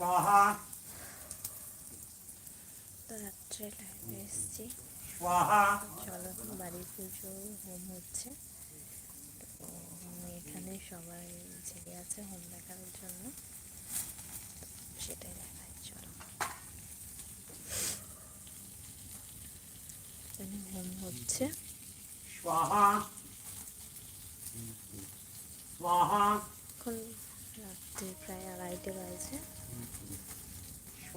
স্বাহা। রাত্রে লাইভে এসেছি। চলো বাড়ির পুজো হোম হচ্ছে। এখানে সবাই জেগে আছে হোম দেখার জন্য। সেটাই দেখাই চলো। এখানে হোম হচ্ছে। স্বাহা। স্বাহা। রাত্রে প্রায় আড়াইটে বাজে।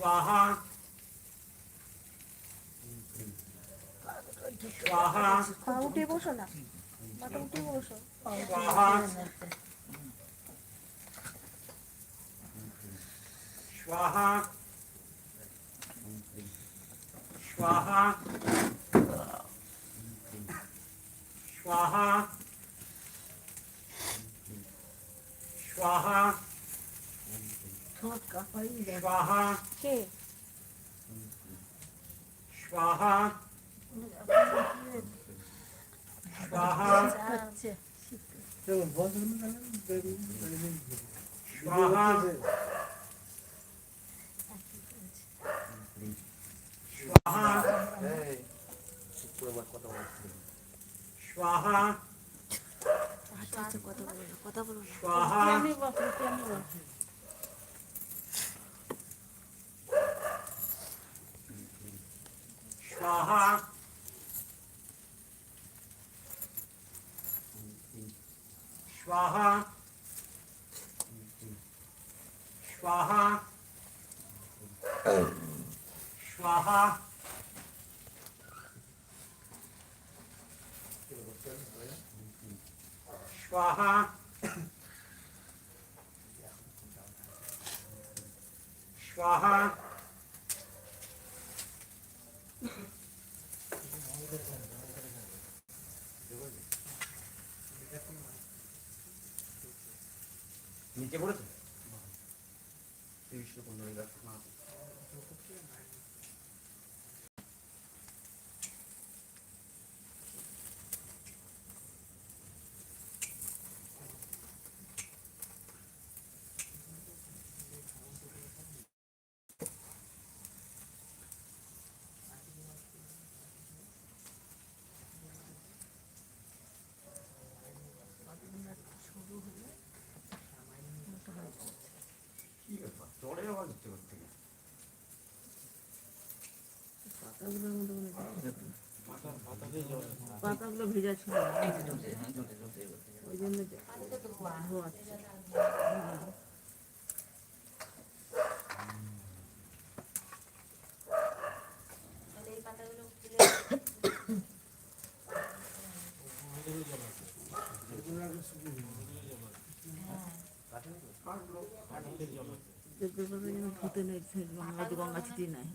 स्वाहा स्वाहा পা উঠে বসো না মাথা উঠে বসো स्वाहा स्वाहा स्वाहा स्वाहा स्वाहा स्वाहा কে स्वाहा स्वाहा আচ্ছা स्वाहा स्वाहा स्वाहा আচ্ছা আচ্ছা কথা বলো না কথা বলো Daha Şvaha. Şvaha. Şvaha. Şvaha. Şvaha. পাতাগুলো ভেজা ছিল। ওই জন্য ফুটে নেই গঙ্গা ছিটি নাই।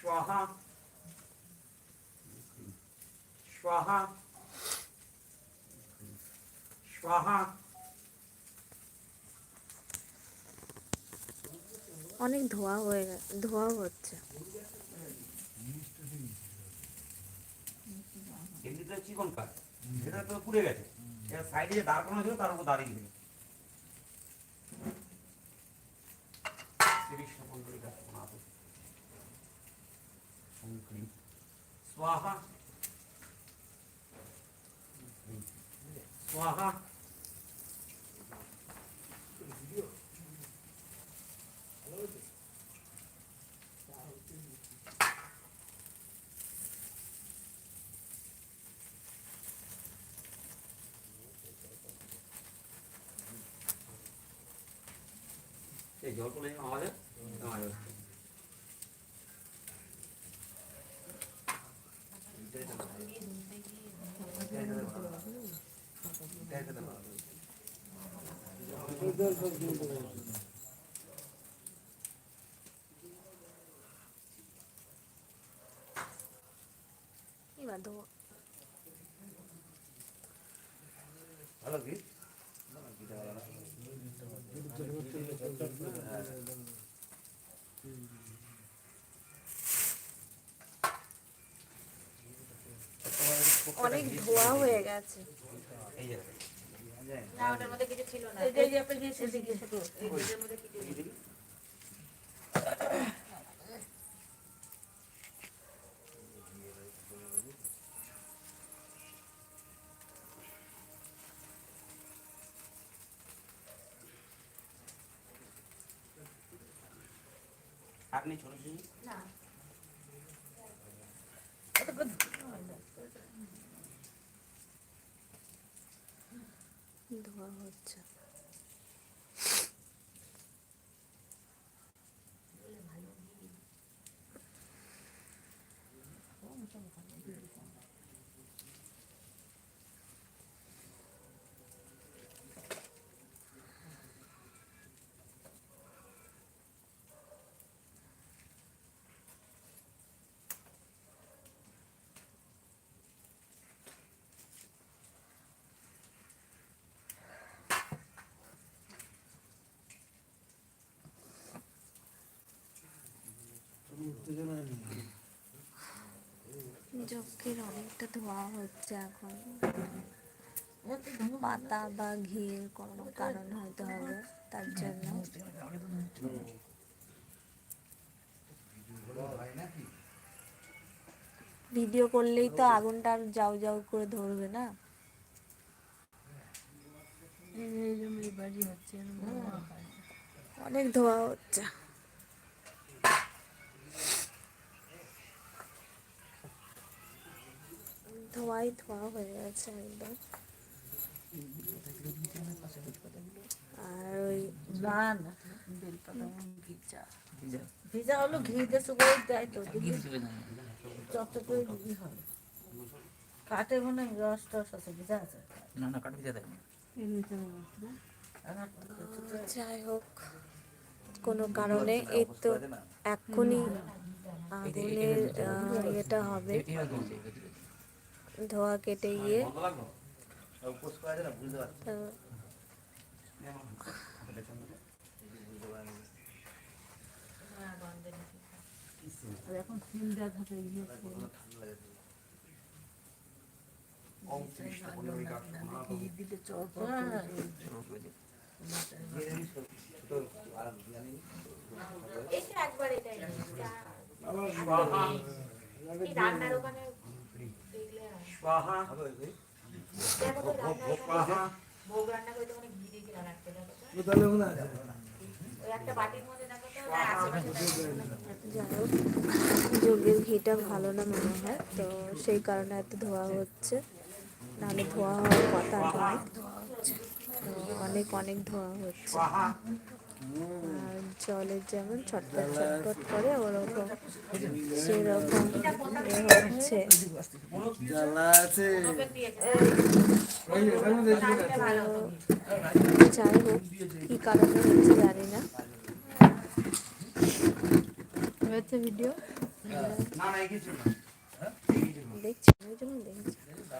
स्वाहा स्वाहा स्वाहा অনেক ধোয়া হয়ে গে- ধোয়াও হচ্ছে এমনিতে চিকন কাঠ এটা তো পুড়ে গেছে এবার সাইডে যে দাঁড় করানো ছিল তার উপর দাঁড়িয়ে দিল শ্রীকৃষ্ণ সংক্রিম স্বাহা স্বাহা এই জল পড়ে অনেক ধোয়া হয়ে গেছে। না ওটার মধ্যে কিছু ছিল না এই যে- এই যে আপনি দিয়েছেন, এদিকে ছোট। এই দুধের মধ্যে কিছু ছিল না। আপনি ছোট ছিল না ধোয়া হচ্ছে। যজ্ঞের অনেকটা ধোয়া হচ্ছে এখন। পাতা বা ঘিয়ের কোনো কারণ হয়তো হবে তার জন্য। ভিডিও করলেই তো আগুনটা আর যাও যাও করে ধরবে না। অনেক ধোয়া হচ্ছে। ধোয়াই ধোয়া হয়ে গেছে একদম আর ওই ভিজা। ভিজা হলো ঘিতে শুকিয়ে দেয় তো দিদি যত করে ঘি হয় কাঠে মনে রস টস আছে ভিজা আছে না না কাট ভিজা দেয় যাই হোক কোনো কারণে এই তো এক্ষুনি আগুনের ইয়েটা হবে ধোয়া কেটে গিয়ে হ্যাঁ, তো একবার এটাই রান্নার ওখানে ভোগ রান্না করতে ঘি দিয়ে একটা বাটির মধ্যে যজ্ঞের ঘিটা ভালো না মনে হয় তো সেই কারণে এত ধোয়া হচ্ছে। নাহলে ধোয়া হওয়ার কথা নয়। অনেক অনেক ধোয়া হচ্ছে। জলের যেমন ছটপট ছটপট করে ওরকম সেরকম হচ্ছে। যাই হোক কি কারণে হচ্ছে জানি না। হয়েছে ভিডিও দেখছি ওই জন্য দেখছি।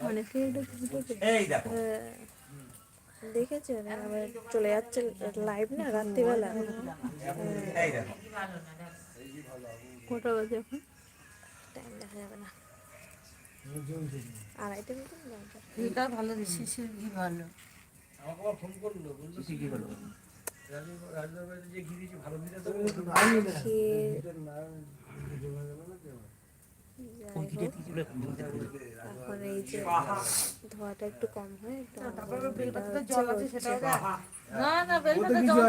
অনেকে এটা ভিডিও এই দেখো। দেখেছেন আবার চলে যাচ্ছে লাইভ না রাত্রিবেলা। কটা বাজে এখন টাইম দেখা যাবে না আড়াইটা মতন বাজে। ভালো শিশির ঘি ভালো আমাকে ফোন করল বলল কি হলো বাড়িতে যে ঘি দিয়েছি ভালো ঘিটা দেবো এখন এই যে ধোয়াটা একটু কম হয় একটু তারপরে আলাদা বেলপাতাতে হচ্ছে, জল আছে হচ্ছে। সেটাও দেয় না না বেলপাতা জল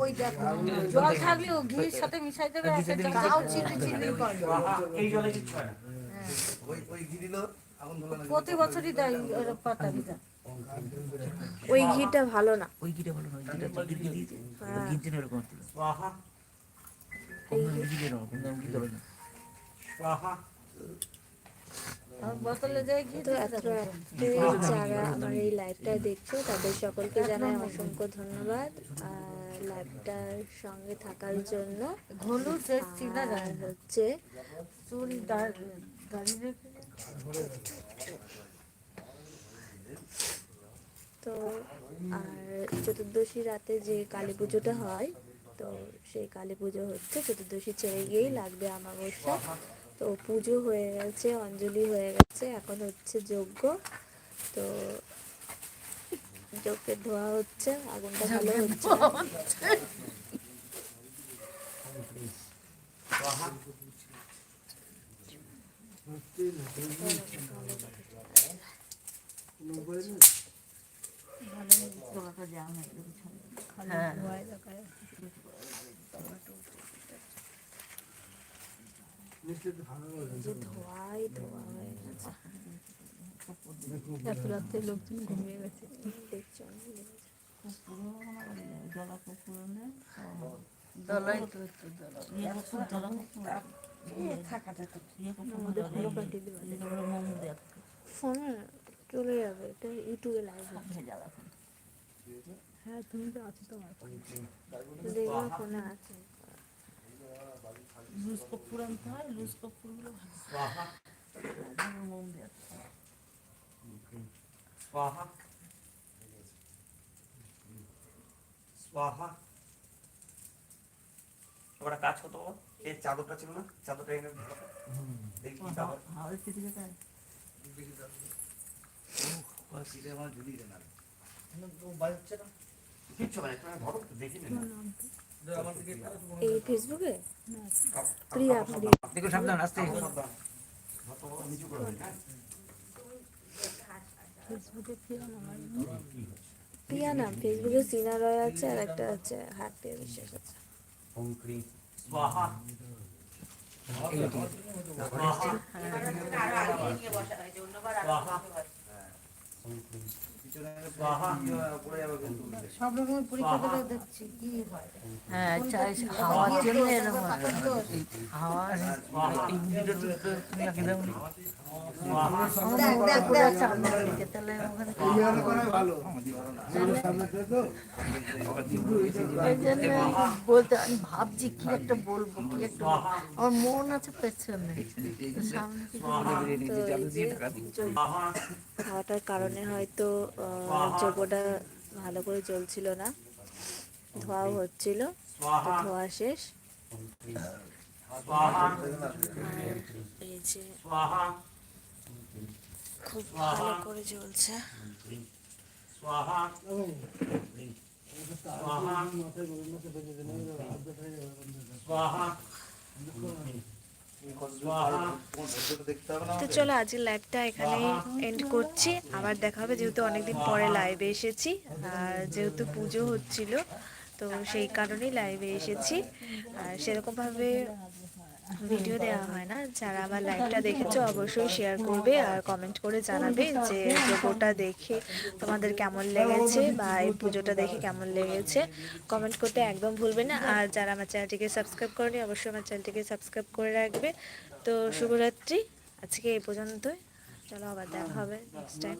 ওই দেখো জল থাকলেও ঘির সাথে মিশাই দেবে একটা চাও চিনি চিনি করে। এই জলে কিচ্ছু হয় ওই ওই ঘি দিল না প্রতি বছরই দেয় পাতা ওই ঘিটা ভালো না। ওই ঘিটা ভালো না ওই ঘিটা তো ঘি দিয়েছে। হ্যাঁ। ঘি চেনে এরকম ছিল কম দামে ঘি দিয়ে দাও কম দামে ঘি দেবে না তো দেবে। রাত্রে যারা আমার এই লাইভটা দেখছ তাদের সকলকে জানাই অসংখ্য ধন্যবাদ। আর লাইভটার সঙ্গে থাকার জন্য হচ্ছে তো আর চতুর্দশী রাতে যে কালী পুজোটা হয় তো সেই কালী পুজো হচ্ছে চতুর্দশী ছেড়ে গিয়েই লাগবে আমাবস্যা তো পুজো হয়ে গেছে অঞ্জলি হয়ে গেছে এখন হচ্ছে যজ্ঞ। তো যজ্ঞের ধোয়া হচ্ছে আগুনটা ভালো হচ্ছে। হ্যাঁ। ধোয়াই ধোয়া হয়ে গেছে এত রাত্রে লোকজন ঘুমিয়ে গেছে। দেখছ। ফোনে চলে যাবে এটা ইউটিউবে লাইভ হ্যাঁ তুমি তো আছো তোমার দেখবে ফোনে আছে। লুজ আনতে হয় লুজ মোম স্বাহা। স্বাহা। কাজ করতো বাবা এই চাদরটা ছিল না? চাদরটা এনে দেখি চাদর। হাওড়ে আমার ঝুলিয়ে দেন আর। কিচ্ছু মানে তুমি ধরো দেখি না এই ফেসবুকে? প্রিয়া প্রিয়া দেখো সাবধান আসতে। নিচু করে দিই, হ্যাঁ? প্রিয়া নাম ফেসবুকে সিনা রয় আছে আর একটা আছে হাত প্রিয়া বিশ্বাস আছে। স্বাহা সব রকমের পরীক্ষা করে দেখছি কি হয়? হাওয়ার জন্য এরকম। বলতে আমি ভাবছি কি একটা বলব কি একটা আমার মন আছে পেছনে। সামনে খাওয়াটার কারণে হয়তো আহ, ভালো করে চলছিল না ধোয়াও হচ্ছিল ধোয়া শেষ। খুব ভালো করে চলছে স্বাহা তো চলো আজকের লাইভটা এখানে এন্ড করছি। আবার দেখা হবে, যেহেতু অনেকদিন পরে লাইভে এসেছি, আর যেহেতু পুজো হচ্ছিল, তো সেই কারণেই লাইভে এসেছি। আর সেরকমভাবে ভিডিও দেওয়া হয় না যারা আমার লাইভটা দেখেছ অবশ্যই শেয়ার করবে আর কমেন্ট করে জানাবে যে যোগটা দেখে তোমাদের কেমন লেগেছে বা এই পুজোটা দেখে কেমন লেগেছে কমেন্ট করতে একদম ভুলবে না আর যারা আমার চ্যানেলটিকে সাবস্ক্রাইব করেনি অবশ্যই আমার চ্যানেলটিকে সাবস্ক্রাইব করে রাখবে তো শুভরাত্রি আজকে এই পর্যন্তই চলো আবার দেখা হবে নেক্সট টাইম